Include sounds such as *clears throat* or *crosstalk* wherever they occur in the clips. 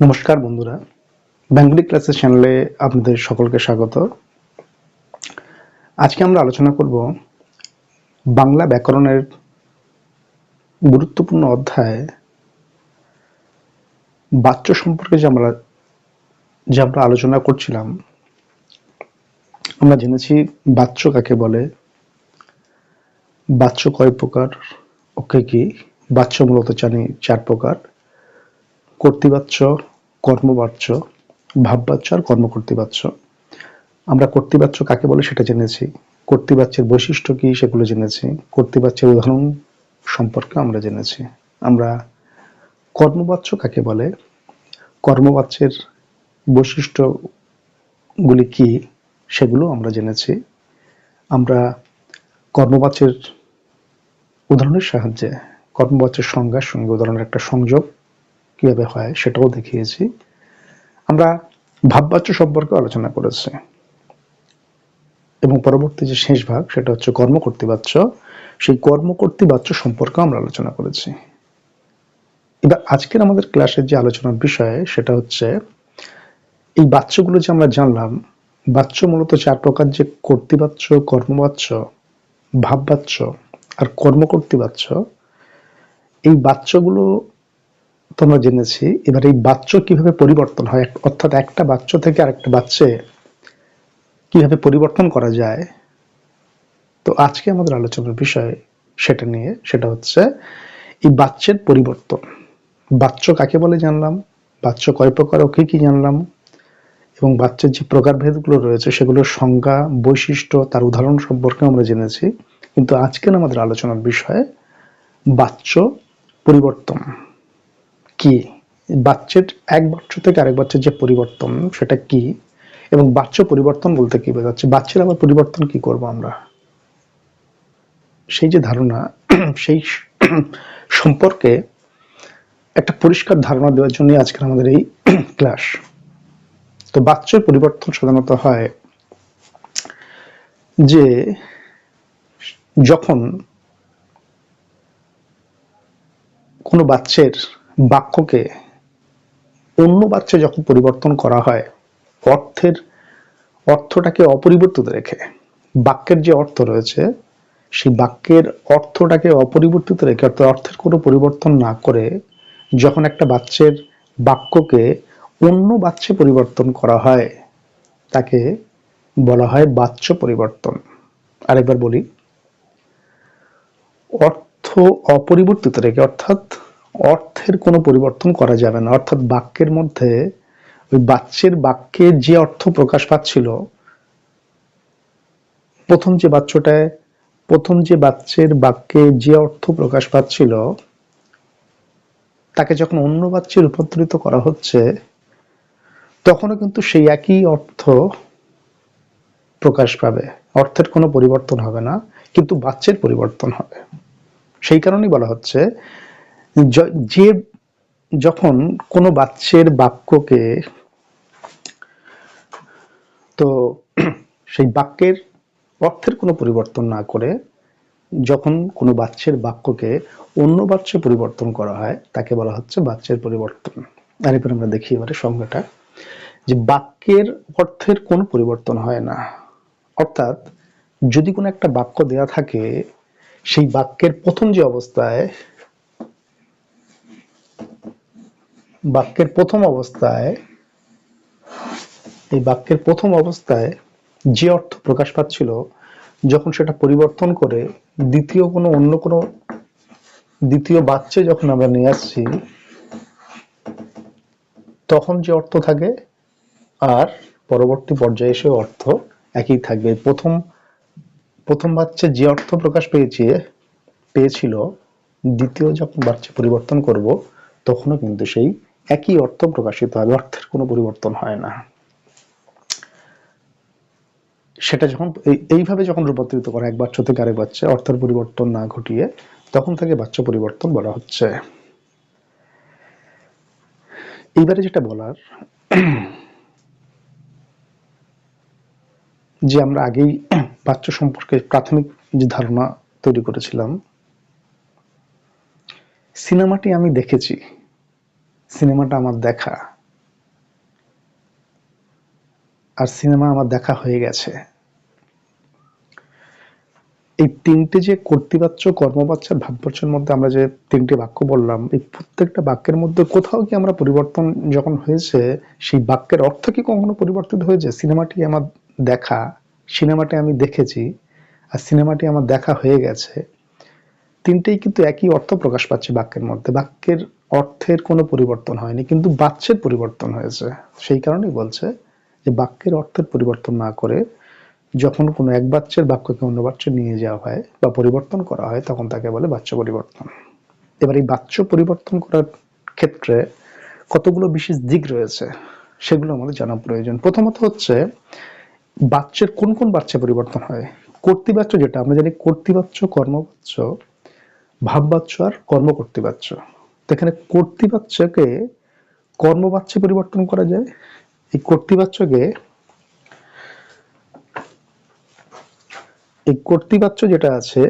নমস্কার বন্ধুরা। বেঙ্গলি ক্লাসের চ্যানেলে আপনাদের সকলকে স্বাগত। আজকে আমরা আলোচনা করব বাংলা ব্যাকরণের গুরুত্বপূর্ণ অধ্যায় বাচ্য সম্পর্কে যে আমরা যে আমরা আলোচনা করছিলাম। আমরা জেনেছি বাচ্য কাকে বলে, বাচ্য কয় প্রকার, ওকে কি? বাচ্য মূলত জানি চার প্রকার। কর্তৃবাচ্য, কর্মবাচ্য, ভাববাচ্য আর কর্মকর্তৃবাচ্য। আমরা কর্তৃবাচ্য কাকে বলে সেটা জেনেছি। কর্তৃবাচ্যের বৈশিষ্ট্য কি সেগুলো জেনেছি। কর্তৃবাচ্যের উদাহরণ সম্পর্কে আমরা জেনেছি। আমরা কর্মবাচ্য কাকে বলে? কর্মবাচ্যের বৈশিষ্ট্যগুলি কি সেগুলো আমরা জেনেছি। আমরা কর্মবাচ্যের উদাহরণের সাহায্যে, কর্মবাচ্যের সংজ্ঞার সঙ্গে উদাহরণের একটা সংযোগ কীভাবে হয় সেটাও দেখিয়েছি। আমরা ভাববাচ্য সম্পর্কে আলোচনা করেছি। এবং পরবর্তী যে শেষ ভাগ, সেটা হচ্ছে কর্মকর্তৃবাচ্য। সেই কর্মকর্তৃবাচ্য সম্পর্কে আমরা আলোচনা করেছি। এবার আজকের আমাদের ক্লাসের যে আলোচনার বিষয়, সেটা হচ্ছে এই বাচ্চগুলো যে আমরা জানলাম বাচ্চ মূলত চার প্রকার যে কর্তৃবাচ্য, কর্মবাচ্য, ভাববাচ্য আর কর্মকর্তৃবাচ্য, এই বাচ্চগুলো তো আমরা জেনেছি। এবার এই বাচ্চ কীভাবে পরিবর্তন হয়? অর্থাৎ একটা বাচ্চ থেকে আরেকটা বাচ্চে কীভাবে পরিবর্তন করা যায়? তো আজকে আমাদের আলোচনার বিষয় সেটা নিয়ে, সেটা হচ্ছে এই বাচ্চের পরিবর্তন। বাচ্চ কাকে বলে জানলাম? বাচ্চ কয় প্রকার ও কি কি জানলাম? এবং বাচ্চার যে প্রকারভেদগুলো রয়েছে, সেগুলোর সংজ্ঞা, বৈশিষ্ট্য, তার উদাহরণ সম্পর্কে আমরা জেনেছি। কিন্তু আজকের আমাদের আলোচনার বিষয় বাচ্চ পরিবর্তন। কি? বাচ্চার এক বাচ্চা থেকে আরেক বাচ্চার যে পরিবর্তন, সেটা কি? এবং বাচ্চা পরিবর্তন বলতে কি বোঝাচ্ছে? বাচ্চার আবার পরিবর্তন কি করব আমরা? সেই যে ধারণা, *clears throat* সেই *clears throat* সম্পর্কে একটা পরিষ্কার ধারণা দেওয়ার জন্য আজকের আমাদের এই *clears throat* ক্লাস। তো বাচ্চার পরিবর্তন সাধারণত হয় যে, যখন কোনো বাচ্চার বাক্যকে অন্য বাচ্চা যখন পরিবর্তন করা হয়, অর্থের অর্থটাকে অপরিবর্তিত রেখে, বাক্যের যে অর্থ রয়েছে, সেই বাক্যের অর্থটাকে অপরিবর্তিত রেখে, অর্থাৎ অর্থের কোনো পরিবর্তন না করে, যখন একটা বাচ্চার বাক্যকে অন্য বাচ্চে পরিবর্তন করা হয়, তাকে বলা হয় বাচ্য পরিবর্তন। আরেকবার বলি, অর্থ অপরিবর্তিত রেখে, অর্থাৎ অর্থের কোনো পরিবর্তন করা যাবে না। অর্থাৎ বাক্যের মধ্যে ওই বাচ্চের বাক্যে যে অর্থ প্রকাশ পাচ্ছিল, প্রথম যে বাচ্চটায় প্রথম যে বাচ্চের বাক্যে যে অর্থ প্রকাশ পাচ্ছিল, তাকে যখন অন্য বাচ্চে রূপান্তরিত করা হচ্ছে, তখনও কিন্তু সেই একই অর্থ প্রকাশ পাবে। অর্থের কোনো পরিবর্তন হবে না, কিন্তু বাচ্চের পরিবর্তন হবে। সেই কারণেই বলা হচ্ছে য- যখন কোনো বাচ্চের বাক্যকে, তো *clears throat* সেই বাক্যের অর্থের কোনো পরিবর্তন না করে যখন কোনো বাচ্চের বাক্যকে অন্য বাচ্চে পরিবর্তন করা হয়, তাকে বলা হচ্ছে বাচ্চের পরিবর্তন। আর এরপর আমরা দেখি এবারে সংজ্ঞাটা। যে বাক্যের অর্থের কোনো পরিবর্তন হয় না। অর্থাৎ যদি কোনো একটা বাক্য দেয়া থাকে, সেই বাক্যের প্রথম যে অবস্থায় বাক্যের প্রথম অবস্থায়, এই বাক্যের প্রথম অবস্থায় যে অর্থ প্রকাশ পাচ্ছিল, যখন সেটা পরিবর্তন করে দ্বিতীয় কোনো অন্য কোনো দ্বিতীয় বাচ্চা যখন আমরা নিয়ে আসছি, তখন যে অর্থ থাকে আর পরবর্তী পর্যায়ে এসে অর্থ একই থাকবে। প্রথম প্রথম বাচ্চা যে অর্থ প্রকাশ পেয়েছে, পেয়েছিল, দ্বিতীয় যখন বাচ্চা পরিবর্তন করব, তখনও কিন্তু সেই একই অর্থ প্রকাশিত হবে অর্থের কোনো পরিবর্তন হয় না। সেটা যখন এইভাবে যখন রূপান্তরিত করা এক বাচ্চা থেকে আরেক বাচ্চা, অর্থের পরিবর্তন না ঘটিয়ে, তখন থেকে বাচ্চা পরিবর্তন বলা হচ্ছে। এইবারে যেটা বলার, যে আমরা আগেই বাচ্চা সম্পর্কে প্রাথমিক যে ধারণা তৈরি করেছিলাম, সিনেমাটি আমি দেখেছি। সিনেমাটা আমার দেখা। আর সিনেমা আমার দেখা হয়ে গেছে। এই তিনটে যে কর্তৃবাচ্য কর্মবাচ্য আর ভাববাচ্যের মধ্যে আমরা যে তিনটে বাক্য বললাম, এই প্রত্যেকটা বাক্যের মধ্যে কোথাও কি আমরা পরিবর্তন যখন হয়েছে, সেই বাক্যের অর্থ কি কখনো পরিবর্তিত হয়েছে? সিনেমাটি আমার দেখা, সিনেমাটি আমি দেখেছি, আর সিনেমাটি আমার দেখা হয়ে গেছে। তিনটেই কিন্তু একই অর্থ প্রকাশ পাচ্ছে বাক্যের মধ্যে। বাক্যের অর্থের কোনো পরিবর্তন হয়নি, কিন্তু বাচ্যের পরিবর্তন হয়েছে। সেই কারণেই বলছে যে বাক্যের অর্থের পরিবর্তন না করে যখন কোনো এক বাচ্চার বাক্যকে অন্য বাচ্চা নিয়ে যাওয়া হয় বা পরিবর্তন করা হয়, তখন তাকে বলে বাচ্চা পরিবর্তন। এবার এই বাচ্চ পরিবর্তন করার ক্ষেত্রে কতগুলো বিশেষ দিক রয়েছে, সেগুলো আমাদের জানা প্রয়োজন। প্রথমত হচ্ছে বাচ্চার কোন কোন বাচ্চা পরিবর্তন হয়? কর্তৃবাচ্য যেটা, আমরা জানি কর্তৃবাচ্য কর্মবাচ্য ভাববাচ্য আর কর্মকর্তৃবাচ্য এখানে কর্তৃবাচ্যকে কর্মবাচ্যে পরিবর্তন করা যায়। এই কর্তৃবাচ্যকে এই কর্তৃবাচ্য যেটা আছে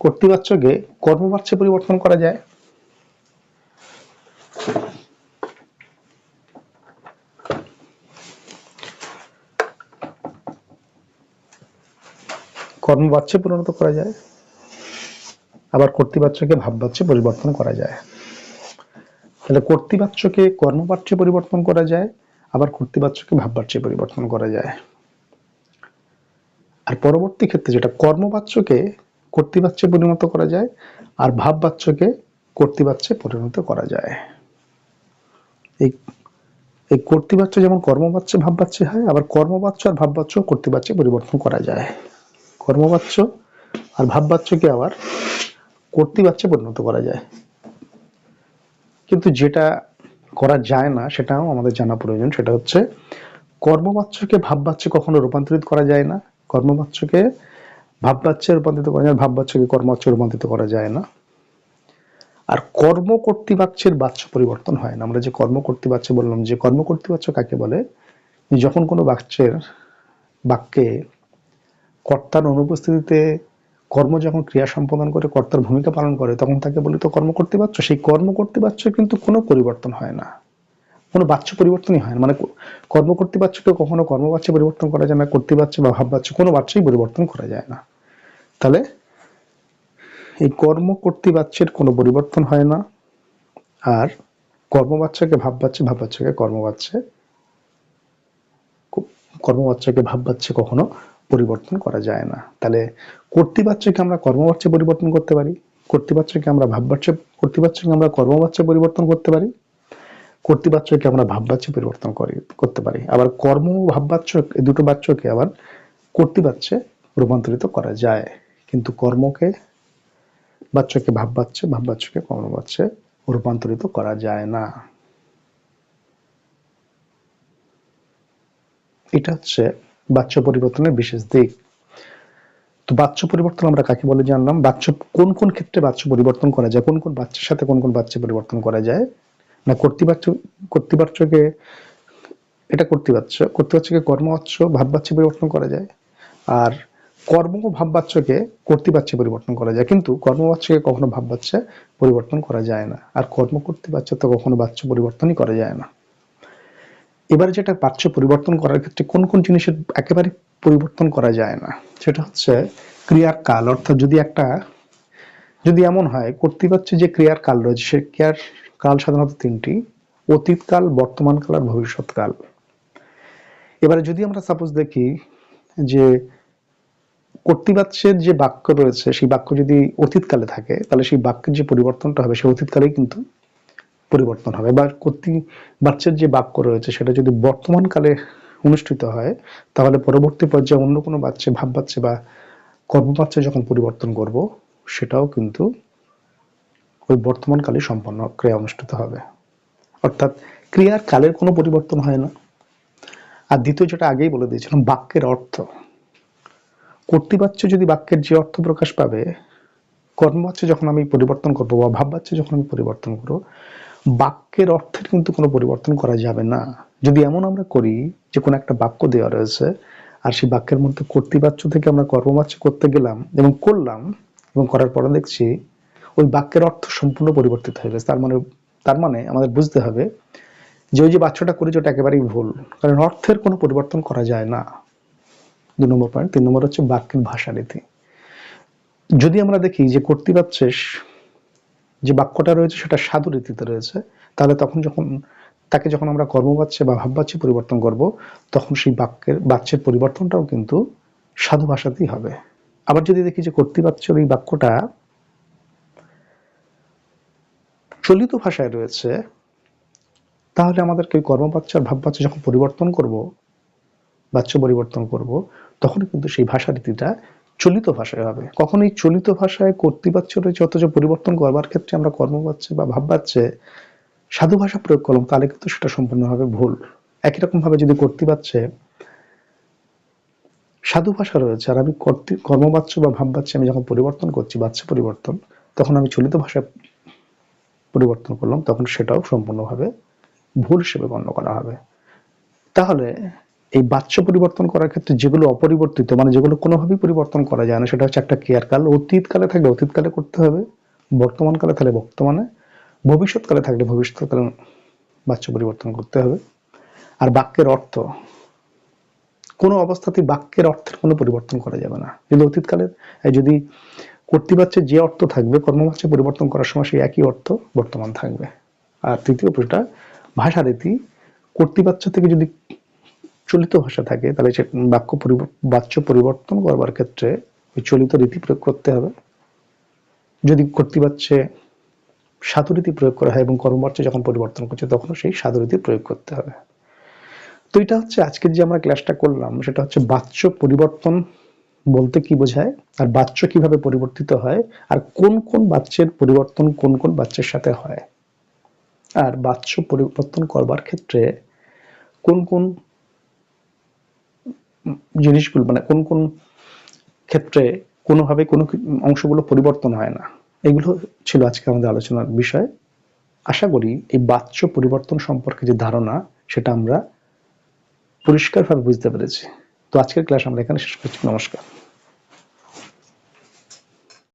কর্তৃবাচ্যকে কর্মবাচ্যে পরিবর্তন করা যায়। কর্মবাচ্যে পরিণত করা যায়, আবার কর্তৃবাচ্যকে ভাববাচ্যে পরিবর্তন করা যায়। তাহলে কর্তৃবাচ্যকে কর্মবাচ্যে পরিবর্তন করা যায়, আবার কর্তৃবাচ্যকে ভাববাচ্যে পরিবর্তন করা যায়। আর পরবর্তী ক্ষেত্রে যেটা কর্মবাচ্যকে কর্তৃবাচ্যে পরিণত করা যায়, আর ভাববাচ্যকে কর্তৃবাচ্যে পরিণত করা যায়। এই এই কর্তৃবাচ্য যেমন কর্মবাচ্যে, ভাববাচ্যে হয়, আবার কর্মবাচ্য আর ভাববাচ্য কর্তৃবাচ্যে পরিবর্তন করা যায়। কর্মবাচ্য আর ভাববাচ্যকে আবার কর্তৃবাচ্যে পরিণত করা যায়। কিন্তু যেটা করা যায় না, সেটাও আমাদের জানা প্রয়োজন। সেটা হচ্ছে, কর্মবাচ্যকে ভাববাচ্যে কখনো রূপান্তরিত করা যায় না। কর্মবাচ্যকে ভাববাচ্যে রূপান্তরিত করা যায়, ভাববাচ্যকে কর্মবাচ্যে রূপান্তরিত করা যায় না। আর কর্ম কর্তৃবাচ্যের বাচ্য পরিবর্তন হয় না। আমরা যে কর্ম কর্তৃবাচ্য বললাম, যে কর্ম কর্তৃবাচ্য কাকে বলে? যখন কোনো বাচ্চের বাক্যে কর্তার অনুপস্থিতিতে কর্ম যখন ক্রিয়া সম্পাদন করে, কর্তার ভূমিকা পালন করে, তখন তাকে বলি, তো কর্ম কর্তৃবাচ্য সেই কর্ম কর্তৃবাচ্য কিন্তু কোনো পরিবর্তন হয় না। কোনো বাচ্য পরিবর্তনই হয় না। মানে কর্ম কর্তৃবাচ্যকে কখনো কর্মবাচ্য পরিবর্তন করা যায় না কর্তৃবাচ্য বা ভাববাচ্য কোনো বাচ্যই পরিবর্তন করা যায় না। তাহলে এই কর্ম কর্তৃবাচ্যের কোনো পরিবর্তন হয় না। আর কর্মবাচ্যকে ভাববাচ্য ভাববাচ্যকে কর্মবাচ্যে কর্মবাচ্যকে ভাববাচ্যে কখনো পরিবর্তন করা যায় না। তাহলে কর্তৃবাচ্যকে আমরা কর্মবাচ্যে পরিবর্তন করতে পারি? কর্তৃবাচ্যকে আমরা ভাববাচ্য কর্তৃবাচ্যকে আমরা কর্মবাচ্যে পরিবর্তন করতে পারি? কর্তৃবাচ্যকে আমরা ভাববাচ্যে পরিবর্তন করি, করতে পারি। আবার কর্ম ভাববাচ্য দুটো বাচ্যকে আবার কর্তৃবাচ্যে রূপান্তরিত করা যায়। কিন্তু কর্মকে বাচ্চকে ভাববাচ্য, ভাববাচ্যকে কর্মবাচ্যে রূপান্তরিত করা যায় না। এটা হচ্ছে বাচ্চ পরিবর্তনের বিশেষ দিক। তো বাচ্চ পরিবর্তন আমরা কাকে বলে জানলাম? বাচ্চ কোন কোন ক্ষেত্রে বাচ্চ পরিবর্তন করা যায়? কোন কোন বাচ্চার সাথে কোন কোন বাচ্চা পরিবর্তন করা যায়? না কর্তৃবাচ্য কর্তৃবাচ্যকে এটা কর্তৃবাচ্য কর্তৃবাচ্যকে কর্মবাচ্য ভাববাচ্য পরিবর্তন করা যায়। আর কর্ম ভাববাচ্যকে কর্তৃবাচ্যে পরিবর্তন করা যায়। কিন্তু কর্মবাচ্যকে কখনো ভাববাচ্যে পরিবর্তন করা যায় না। আর কর্ম কর্তৃবাচ্য তো কখনো বাচ্য পরিবর্তনই করা যায় না। এবারে যেটা বাচ্চ পরিবর্তন করার ক্ষেত্রে কোন কোন জিনিসের একেবারে পরিবর্তন করা যায় না, সেটা হচ্ছে ক্রিয়ার কাল অর্থাৎ যদি একটা, যদি এমন হয়, কর্তৃপক্ষ যে ক্রিয়ার কাল রয়েছে, সে ক্রিয়ার কাল সাধারণত তিনটি, অতীতকাল, বর্তমানকাল আর ভবিষ্যৎকাল। এবারে যদি আমরা সাপোজ দেখি যে কর্তৃবাচ্যের যে বাক্য রয়েছে, সেই বাক্য যদি অতীতকালে থাকে, তাহলে সেই বাক্যের যে পরিবর্তনটা হবে সে অতীতকালেই কিন্তু পরিবর্তন হবে। বা কর্তৃ বাচ্চার যে বাক্য রয়েছে, সেটা যদি বর্তমান কালে অনুষ্ঠিত হয়, তাহলে পরবর্তী পর্যায়ে অন্য কোনো বাচ্চা ভাব বাচ্চা বা কর্মবাচ্চা যখন পরিবর্তন করব, সেটাও কিন্তু ওই বর্তমান কালে সম্পন্ন ক্রিয়া অনুষ্ঠিত হবে। অর্থাৎ ক্রিয়ার কালের কোনো পরিবর্তন হয় না। আর দ্বিতীয় যেটা আগেই বলে দিয়েছিলাম, বাক্যের অর্থ। কর্তৃবাচ্য যদি বাক্যের যে অর্থ প্রকাশ পাবে কর্মবাচ্য যখন আমি পরিবর্তন করব বা ভাববাচ্য যখন আমি পরিবর্তন করব বাক্যের অর্থের কিন্তু কোনো পরিবর্তন করা যাবে না। যদি এমন আমরা করি যে কোনো একটা বাক্য দেওয়া রয়েছে, আর সেই বাক্যের মধ্যে কর্তৃবাচ্য থেকে আমরা কর্মবাচ্য করতে গেলাম এবং করলাম এবং করার পরে দেখছি ওই বাক্যের অর্থ সম্পূর্ণ পরিবর্তিত হয়ে গেছে। তার মানে তার মানে আমাদের বুঝতে হবে যে ওই যে বাচ্চাটা করেছে ওটা একেবারেই ভুল, কারণ অর্থের কোনো পরিবর্তন করা যায় না। দু নম্বর পয়েন্ট তিন নম্বর হচ্ছে বাক্যের ভাষারীতি। যদি আমরা দেখি যে কর্তৃপাচ্ছের যে বাক্যটা রয়েছে সেটা সাধু রীতিতে রয়েছে, তাহলে তখন যখন তাকে যখন আমরা কর্মবাচ্যে বা ভাববাচ্যে পরিবর্তন করব, তখন সেই বাক্যের, বাচ্যের পরিবর্তনটাও কিন্তু সাধু ভাষাতেই হবে। আবার যদি দেখি যে কর্তৃবাচ্যের এই বাক্যটা চলিত ভাষায় রয়েছে, তাহলে আমাদেরকে ওই কর্মবাচ্য আর ভাববাচ্য যখন পরিবর্তন করব, বাচ্য পরিবর্তন করব তখন কিন্তু সেই ভাষা রীতিটা চলিত ভাষায় হবে। কখন এই চলিত ভাষায় কর্তৃবাচ্য রয়েছে অথচ পরিবর্তন করবার ক্ষেত্রে আমরা কর্মবাচ্যে বা ভাববাচ্যে সাধু ভাষা প্রয়োগ করলাম, তাহলে কিন্তু সেটা সম্পূর্ণভাবে ভুল। একই রকম ভাবে যদি কর্তৃবাচ্যে সাধু ভাষা রয়েছে, আর আমি কর্তৃ- কর্মবাচ্য বা ভাববাচ্য আমি যখন পরিবর্তন করছি, বাচ্চা পরিবর্তন, তখন আমি চলিত ভাষায় পরিবর্তন করলাম, তখন সেটাও সম্পূর্ণভাবে ভুল হিসেবে গণ্য করা হবে। তাহলে এই বাচ্য পরিবর্তন করার ক্ষেত্রে যেগুলো অপরিবর্তিত মানে যেগুলো কোনোভাবেই পরিবর্তন করা যায় না, সেটা হচ্ছে একটা কেয়ার কাল, অতীতকালে থাকলে, অতীতকালে করতে হবে বর্তমান কালে থাকলে, বর্তমানে, ভবিষ্যৎকালে থাকলে, ভবিষ্যৎকালে বাচ্য পরিবর্তন করতে হবে। আর বাক্যের অর্থ, কোনো অবস্থাতেই বাক্যের অর্থের কোনো পরিবর্তন করা যাবে না। যদি অতীতকালে যদি কর্তৃবাচ্যের যে অর্থ থাকবে কর্মবাচ্যে পরিবর্তন করার সময় সেই একই অর্থ বর্তমান থাকবে। আর তৃতীয় প্রশ্নটা, ভাষারীতি কর্তৃবাচ্য থেকে যদি চলিত ভাষা থাকে, তাহলে সে বাক্য বাচ্য পরিবর্তন করবার ক্ষেত্রে ওই চলিত রীতি প্রয়োগ করতে হবে। যদি কর্তৃবাচ্যে সাধুরীতি প্রয়োগ করা হয় এবং কর্মবাচ্য যখন পরিবর্তন করছে তখনও সেই সাধুরীতি প্রয়োগ করতে হবে। তো এটা হচ্ছে আজকের যে আমরা ক্লাসটা করলাম, সেটা হচ্ছে বাচ্য পরিবর্তন বলতে কি বোঝায়, আর বাচ্য কীভাবে পরিবর্তিত হয়, আর কোন কোন বাচ্চের পরিবর্তন কোন কোন বাচ্চের সাথে হয়। আর বাচ্য পরিবর্তন করবার ক্ষেত্রে কোন কোন জিনিসগুলো মানে কোন কোন ক্ষেত্রে কোনোভাবে কোনো অংশগুলো পরিবর্তন হয় না। এগুলো ছিল আজকে আমাদের আলোচনার বিষয়। আশা করি এই বাচ্য পরিবর্তন সম্পর্কে যে ধারণা, সেটা আমরা পরিষ্কারভাবে বুঝতে পেরেছি। তো আজকের ক্লাস আমরা এখানে শেষ করছি। নমস্কার।